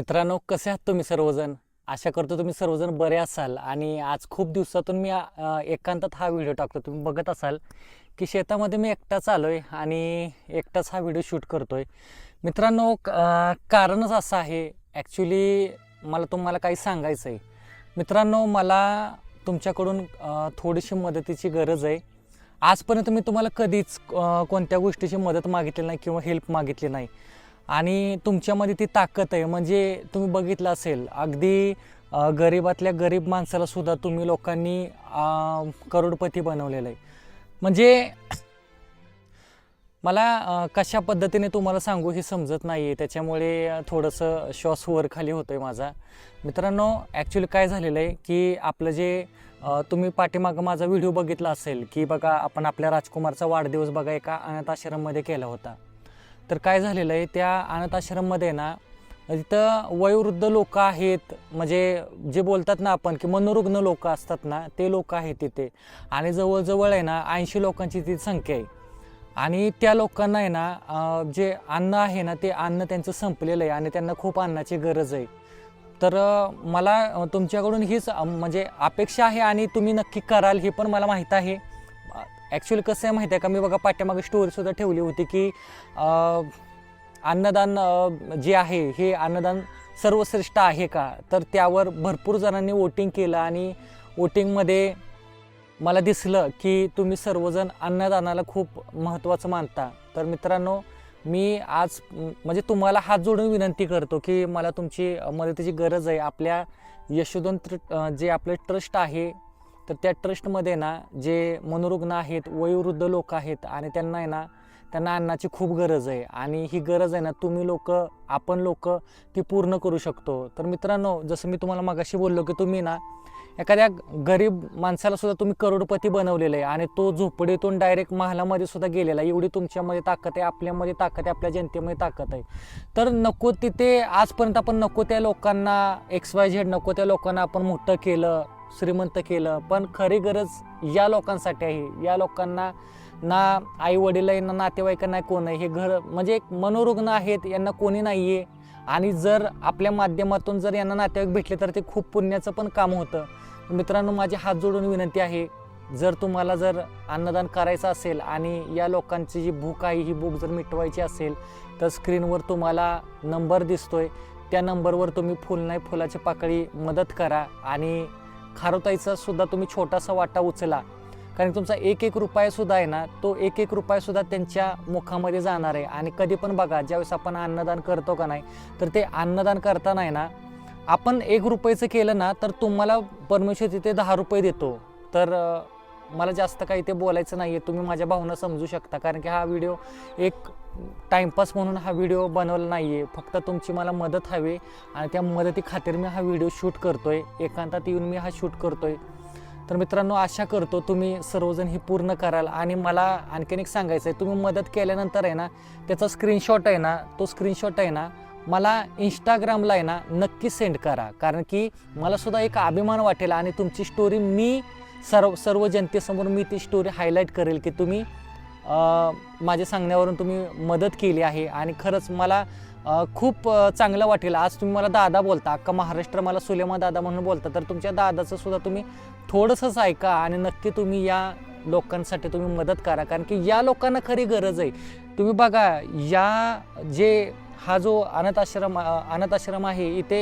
मित्रांनो कसे आहात तुम्ही सर्वजण? आशा करतो तुम्ही सर्वजण बरे असाल. आणि आज खूप दिवसातून मी एकांतात हा व्हिडिओ टाकतो तुम्ही बघत असाल की शेतामध्ये मी एकटाच आलो आहे आणि एकटाच हा व्हिडिओ शूट करतो आहे मित्रांनो कारणच असं आहे. ॲक्च्युली मला तुम्हाला काही सांगायचं आहे मित्रांनो मला तुमच्याकडून थोडीशी मदतीची गरज आहे. आजपर्यंत मी तुम्हाला कधीच कोणत्या गोष्टीची मदत मागितली नाही किंवा हेल्प मागितली नाही. आणि तुमच्यामध्ये ती ताकद आहे. म्हणजे तुम्ही बघितलं असेल अगदी गरिबातल्या गरीबातल्या गरीब माणसाला सुद्धा तुम्ही लोकांनी करोडपती बनवलेलं आहे. म्हणजे मला कशा पद्धतीने तुम्हाला सांगू हे समजत नाही आहे त्याच्यामुळे थोडंसं श्वास वर खाली होतो आहे माझा. मित्रांनो ॲक्च्युली काय झालेलं आहे की आपलं जे तुम्ही पाठीमागं माझा व्हिडिओ बघितला असेल की बघा आपण आपल्या राजकुमारचा वाढदिवस बघा एका अनाथ आश्रममध्ये केला होता. तर काय झालेलं आहे त्या अनाथाश्रममध्ये ना तिथं वयोवृद्ध लोक आहेत. म्हणजे जे बोलतात ना आपण की मनोरुग्ण लोक असतात ना ते लोक आहेत तिथे. आणि जवळजवळ आहे ना ऐंशी लोकांची ती संख्या आहे. आणि त्या लोकांना आहे ना जे अन्न आहे ना ते अन्न त्यांचं संपलेलं आहे आणि त्यांना खूप अन्नाची गरज आहे. तर मला तुमच्याकडून हीच म्हणजे अपेक्षा आहे आणि तुम्ही नक्की कराल हे पण मला माहीत आहे. ॲक्च्युली कसं आहे माहिती आहे का? मी बघा पाठ्यामागे स्टोरीसुद्धा ठेवली होती की अन्नदान जे आहे हे अन्नदान सर्वश्रेष्ठ आहे का? तर त्यावर भरपूर जणांनी वोटिंग केलं आणि वोटिंगमध्ये मला दिसलं की तुम्ही सर्वजण अन्नदानाला खूप महत्त्वाचं मानता. तर मित्रांनो मी आज म्हणजे तुम्हाला हात जोडून विनंती करतो की मला तुमची मदतीची गरज आहे. आपल्या यशोधन जे आपलं ट्रस्ट आहे तर त्या ट्रस्टमध्ये ना जे मनोरुग्ण आहेत वयोवृद्ध लोक आहेत आणि त्यांना आहे ना त्यांना अन्नाची खूप गरज आहे. आणि ही गरज आहे ना तुम्ही लोक आपण लोक ती पूर्ण करू शकतो. तर मित्रांनो जसं मी तुम्हाला मगाशी बोललो की तुम्ही ना एखाद्या गरीब माणसाला सुद्धा तुम्ही करोडपती बनवलेलं आहे आणि तो झोपडीतून डायरेक्ट महालामध्ये सुद्धा गेलेला आहे. एवढी तुमच्यामध्ये ताकद आहे आपल्यामध्ये ताकद आहे आपल्या जनतेमध्ये ताकद आहे. तर नको तिथे आजपर्यंत आपण नको त्या लोकांना एक्स वाय झेड नको त्या लोकांना आपण मोठं केलं श्रीमंत केलं. पण खरी गरज या लोकांसाठी आहे. या लोकांना ना आई वडील आहे ना नातेवाईकांना कोण आहे. हे घर म्हणजे एक मनोरुग्ण आहेत यांना कोणी नाही आहे आणि जर आपल्या माध्यमातून जर यांना नातेवाईक भेटले तर ते खूप पुण्याचं पण काम होतं. मित्रांनो माझे हात जोडून विनंती आहे जर तुम्हाला जर अन्नदान करायचं असेल आणि या लोकांची जी भूक आहे ही भूक जर मिटवायची असेल तर स्क्रीनवर तुम्हाला नंबर दिसतोय. त्या नंबरवर तुम्ही फुल नाही फुलाची पाकळी मदत करा आणि खारोताईचा सुद्धा तुम्ही छोटासा वाटा उचला. कारण तुमचा एक एक रुपयासुद्धा आहे ना तो एक एक रुपयासुद्धा त्यांच्या मुखामध्ये जाणार आहे. आणि कधी पण बघा ज्यावेळेस आपण अन्नदान करतो का नाही तर ते अन्नदान करताना आहे ना आपण एक रुपयाचं केलं ना तर तुम्हाला परमेश्वर तिथे दहा रुपये देतो. तर मला जास्त काही ते बोलायचं नाही आहे तुम्ही माझ्या भावना समजू शकता. कारण की हा व्हिडिओ एक टाईमपास म्हणून हा व्हिडिओ बनवला नाही आहे फक्त तुमची मला मदत हवी आणि त्या मदती खातीर मी हा व्हिडिओ शूट करतो आहे एकांतात येऊन मी हा शूट करतो आहे तर मित्रांनो आशा करतो तुम्ही सर्वजण ही पूर्ण कराल. आणि मला आणखीन एक सांगायचं आहे तुम्ही मदत केल्यानंतर आहे ना त्याचा स्क्रीनशॉट आहे ना तो स्क्रीनशॉट आहे ना मला इंस्टाग्रामला आहे ना नक्की सेंड करा. कारण की मला सुद्धा एक अभिमान वाटेल आणि तुमची स्टोरी मी सर्व सर्व जनतेसमोर मी ती स्टोरी हायलाईट करेल की तुम्ही माझ्या सांगण्यावरून तुम्ही मदत केली आहे. आणि खरंच मला खूप चांगलं वाटेल. आज तुम्ही मला दादा बोलता अख्खा महाराष्ट्र मला सुलेमा दादा म्हणून बोलता तर तुमच्या दादाचं सुद्धा तुम्ही थोडंसंच ऐका आणि नक्की तुम्ही या लोकांसाठी तुम्ही मदत करा. कारण की या लोकांना खरी गरज आहे. तुम्ही बघा या जे हा जो अनाथ आश्रम अनाथ आश्रम आहे इथे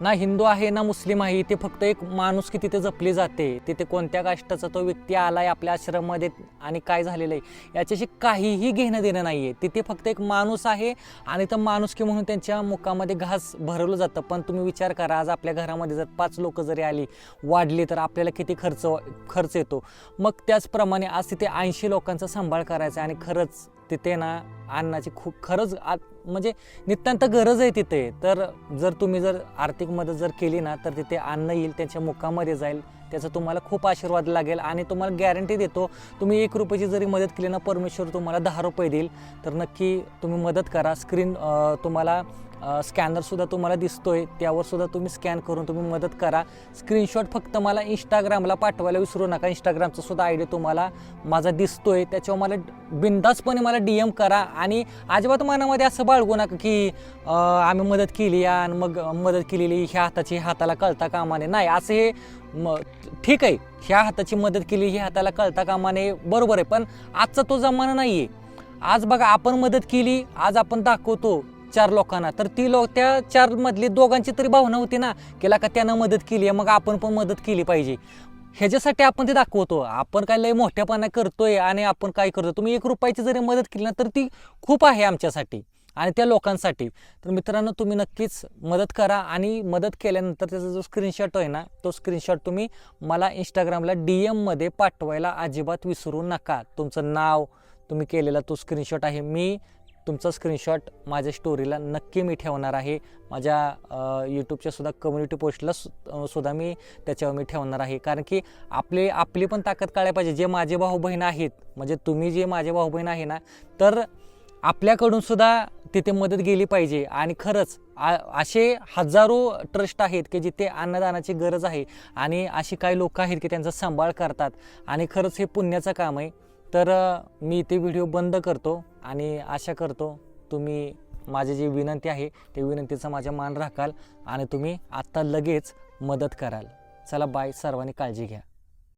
ना हिंदू आहे ना मुस्लिम आहे इथे फक्त एक माणूस की तिथे जपली जाते. तिथे कोणत्या काष्टाचा तो व्यक्ती आला आहे आपल्या आश्रममध्ये आणि काय झालेलं आहे याच्याशी काहीही घेणं देणं नाही आहे तिथे फक्त एक माणूस आहे आणि तर माणूस की म्हणून त्यांच्या मुखामध्ये घास भरवलं जातं. पण तुम्ही विचार करा आज आपल्या घरामध्ये जर पाच लोक जरी आली वाढली तर आपल्याला किती खर्च खर्च येतो? मग त्याचप्रमाणे आज तिथे ऐंशी लोकांचा सांभाळ करायचा आहे आणि खरंच तिथे ना अन्नाची खूप खरंच आ म्हणजे नितांत गरज आहे तिथे. तर जर तुम्ही जर आर्थिक मदत जर केली ना तर तिथे अन्न येईल त्यांच्या मुखामध्ये जाईल त्याचा तुम्हाला खूप आशीर्वाद लागेल आणि तुम्हाला गॅरंटी देतो तुम्ही एक रुपयाची जरी मदत केली ना परमेश्वर तुम्हाला दहा रुपये देईल. तर नक्की तुम्ही मदत करा. स्क्रीन तुम्हाला स्कॅनरसुद्धा तुम्हाला दिसतो आहे त्यावरसुद्धा तुम्ही स्कॅन करून तुम्ही मदत करा. स्क्रीनशॉट फक्त मला इंस्टाग्रामला पाठवायला विसरू नका. इंस्टाग्रामचा सुद्धा आय डी तुम्हाला माझा दिसतो आहे त्याच्यावर मला बिंदासपणे मला डी एम करा आणि अजिबात मनामध्ये असं बाळगू नका की आम्ही मदत केली आणि मग मदत केलेली ह्या हाताची हाताला कळता कामाने. नाही असं हे म ठीक आहे. ह्या हाताची मदत केली ह्या हाताला कळता कामाने बरोबर आहे. पण आजचा तो जमाना नाही आहे आज बघा आपण मदत केली आज आपण दाखवतो. चार लोकांना. तर ती लोक त्या चार मधली दोघांची तरी भावना होती ना केला का त्यानं मदत केली आहे मग आपण पण मदत केली पाहिजे. ह्याच्यासाठी आपण ते दाखवतो. आपण काय लय मोठ्यापणा करतोय आणि आपण काय करतो तुम्ही एक रुपयाची जरी मदत केली ना तर ती खूप आहे आमच्यासाठी आणि त्या लोकांसाठी. तर मित्रांनो तुम्ही नक्कीच मदत करा आणि मदत केल्यानंतर त्याचा जो स्क्रीनशॉट आहे ना तो स्क्रीनशॉट तुम्ही मला इंस्टाग्रामला डी एममध्ये पाठवायला अजिबात विसरू नका. तुमचं नाव तुम्ही केलेला तो स्क्रीनशॉट आहे. मी तुमचा स्क्रीनशॉट माझ्या स्टोरीला नक्की मी ठेवणार आहे. माझ्या यूट्यूबच्या सुद्धा कम्युनिटी पोस्टला सुद्धा मी त्याच्यावर मी ठेवणार आहे. कारण की आपले आपली पण ताकद काढायला पाहिजे. जे माझे भाऊ बहीण आहेत म्हणजे तुम्ही जे माझे भाऊ बहीण आहे ना तर आपल्याकडून सुद्धा तिथे मदत गेली पाहिजे. आणि खरंच आ असे हजारो ट्रस्ट आहेत की जिथे अन्नदानाची गरज आहे. आणि अशी काही लोक आहेत की त्यांचा सांभाळ करतात. आणि खरंच हे पुण्याचं काम आहे. तर मी ते व्हिडिओ बंद करतो आणि आशा करतो तुम्ही माझी जी विनंती आहे ते विनंतीचा माझ्या मान राखाल आणि तुम्ही आत्ता लगेच मदत कराल. चला बाय सर्वांनी काळजी घ्या.